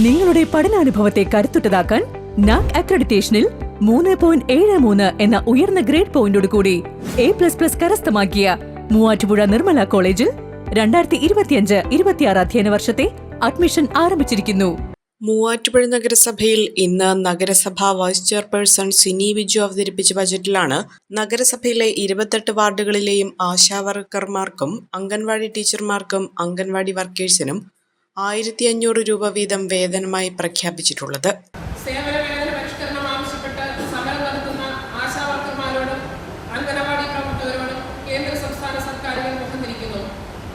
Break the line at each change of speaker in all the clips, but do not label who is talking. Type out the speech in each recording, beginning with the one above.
നിങ്ങളുടെ പഠനാനുഭവത്തെ കരുത്തുറ്റതാക്കാൻ നാക് അക്രഡിറ്റേഷനിൽ മൂന്ന് പോയിന്റ് ഏഴ് മൂന്ന് എന്ന ഉയർന്ന ഗ്രേഡ് പോയിന്റോട് കൂടി എ പ്ലസ് പ്ലസ് കരസ്ഥമാക്കിയ മൂവാറ്റുപുഴ നിർമ്മല കോളേജിൽ രണ്ടായിരത്തി ഇരുപത്തിയഞ്ച് ഇരുപത്തിയാറ് അധ്യയന വർഷത്തെ അഡ്മിഷൻ ആരംഭിച്ചിരിക്കുന്നു.
മൂവാറ്റുപുഴ നഗരസഭയിൽ ഇന്ന് നഗരസഭാ വൈസ് ചെയർപേഴ്സൺ സിനി വിജു അവതരിപ്പിച്ച ബജറ്റിലാണ് നഗരസഭയിലെ ഇരുപത്തെട്ട് വാർഡുകളിലെയും ആശാവർക്കർമാർക്കും അംഗൻവാടി ടീച്ചർമാർക്കും അംഗൻവാടി വർക്കേഴ്സിനും ആയിരത്തി അഞ്ഞൂറ് രൂപ വീതം വേതനമായി പ്രഖ്യാപിച്ചിട്ടുള്ളത്
സേവന വേതന പരിഷ്കരണം ആവശ്യപ്പെട്ട് സമരം നടത്തുന്ന ആശാവർക്കർമാരോടും അംഗനവാടി പ്രവർത്തകരോടും കേന്ദ്ര സംസ്ഥാന സർക്കാരുകൾ മുഖംതിരിക്കുന്നു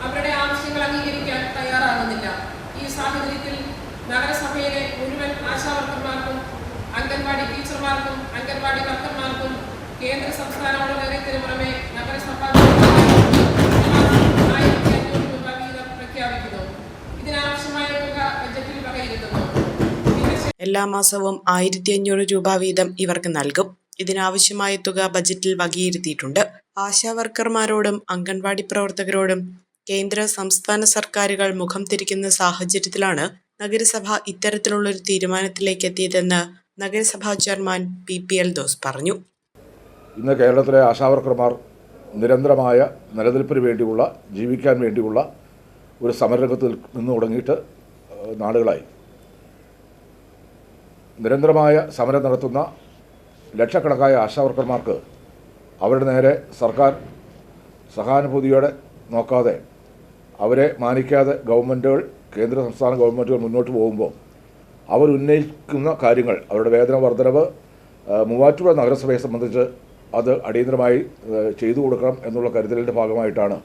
അവരുടെ ആവശ്യങ്ങൾ അംഗീകരിക്കാൻ തയ്യാറാകുന്നില്ല ഈ സാഹചര്യത്തിൽ നഗരസഭയിലെ മുഴുവൻ ആശാവർക്കർമാർക്കും അംഗൻവാടി ടീച്ചർമാർക്കും അംഗൻവാടി വർക്കർമാർക്കും കേന്ദ്ര സംസ്ഥാന ഓണറേറിയത്തിന് പുറമെ നഗരസഭാ ആയിരത്തി അഞ്ഞൂറ് രൂപ വീതം പ്രഖ്യാപിക്കുന്നു ഇതിനാവശ്യമായ തുക ബജറ്റിൽ വകയിരുത്തുന്നു വികസന
എല്ലാ മാസവും ആയിരത്തി അഞ്ഞൂറ് രൂപ വീതം ഇവർക്ക് നൽകും. ഇതിനാവശ്യമായ തുക ബജറ്റിൽ വകയിരുത്തിയിട്ടുണ്ട്. ആശാവർക്കർമാരോടും അംഗൻവാടി പ്രവർത്തകരോടും കേന്ദ്ര സംസ്ഥാന സർക്കാരുകൾ മുഖം തിരിക്കുന്ന സാഹചര്യത്തിലാണ് നഗരസഭ ഇത്തരത്തിലുള്ളൊരു തീരുമാനത്തിലേക്ക് എത്തിയതെന്ന് നഗരസഭാ chairman P P L Doss പറഞ്ഞു.
ഇന്ന് കേരളത്തിലെ ആശാവർക്കർമാർ നിരന്തരമായ നിലനിൽപ്പിന് വേണ്ടിയുള്ള ജീവിക്കാൻ വേണ്ടിയുള്ള ഒരു സമരരംഗത്ത് നിന്ന് തുടങ്ങിയിട്ട് നാടുകളായി നിരന്തരമായ സമരം നടത്തുന്ന ലക്ഷക്കണക്കായ ആശാവർക്കർമാർക്ക് അവരുടെ നേരെ സർക്കാർ സഹാനുഭൂതിയോടെ നോക്കാതെ അവരെ മാനിക്കാതെ ഗവൺമെന്റുകൾ കേന്ദ്ര സംസ്ഥാന ഗവൺമെന്റുകൾ മുന്നോട്ട് പോകുമ്പോൾ അവർ ഉന്നയിക്കുന്ന കാര്യങ്ങൾ അവരുടെ വേതന വർധനവ് മൂവാറ്റുപുഴ നഗരസഭയെ സംബന്ധിച്ച് അത് അടിയന്തരമായി ചെയ്തു കൊടുക്കണം എന്നുള്ള കരുതലിന്റെ ഭാഗമായിട്ടാണ്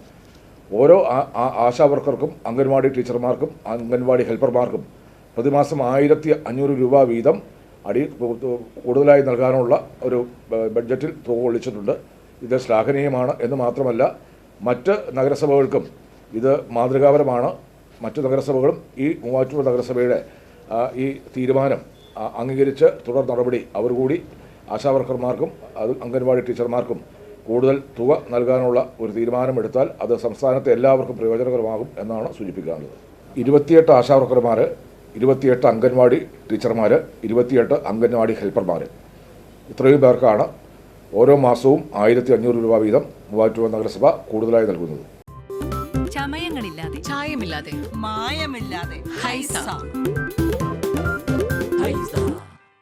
ഓരോ ആശാ ആശാവർക്കർക്കും അംഗൻവാടി ടീച്ചർമാർക്കും അംഗൻവാടി ഹെൽപ്പർമാർക്കും പ്രതിമാസം ആയിരത്തി അഞ്ഞൂറ് രൂപ വീതം അടി കൂടുതലായി നൽകാനുള്ള ഒരു ബഡ്ജറ്റിൽ തുക ഒളിച്ചിട്ടുണ്ട്. ഇത് ശ്ലാഘനീയമാണ് എന്ന് മാത്രമല്ല മറ്റ് നഗരസഭകൾക്കും ഇത് മാതൃകാപരമാണ്. മറ്റു നഗരസഭകളും ഈ മൂവാറ്റൂർ നഗരസഭയുടെ ഈ തീരുമാനം അംഗീകരിച്ച് തുടർ നടപടി അവർ കൂടി ആശാവർക്കർമാർക്കും അത് അംഗൻവാടി ടീച്ചർമാർക്കും കൂടുതൽ തുക നൽകാനുള്ള ഒരു തീരുമാനമെടുത്താൽ അത് സംസ്ഥാനത്തെ എല്ലാവർക്കും പ്രയോജനകരമാകും എന്നാണ് സൂചിപ്പിക്കാനുള്ളത്. ഇരുപത്തിയെട്ട് ആശാവർക്കർമാർ ഇരുപത്തിയെട്ട് അംഗൻവാടി ടീച്ചർമാർ ഇരുപത്തിയെട്ട് അംഗൻവാടി ഹെൽപ്പർമാർ ഇത്രയും പേർക്കാണ് ഓരോ മാസവും ആയിരത്തി അഞ്ഞൂറ് രൂപ വീതം മൂവാറ്റുപുഴ നഗരസഭ കൂടുതലായി നൽകുന്നത്.
ചമയങ്ങളില്ലാതെ
ചായമില്ലാതെ
മായമില്ലാതെ
ഹൈസ.
ഹൈസ.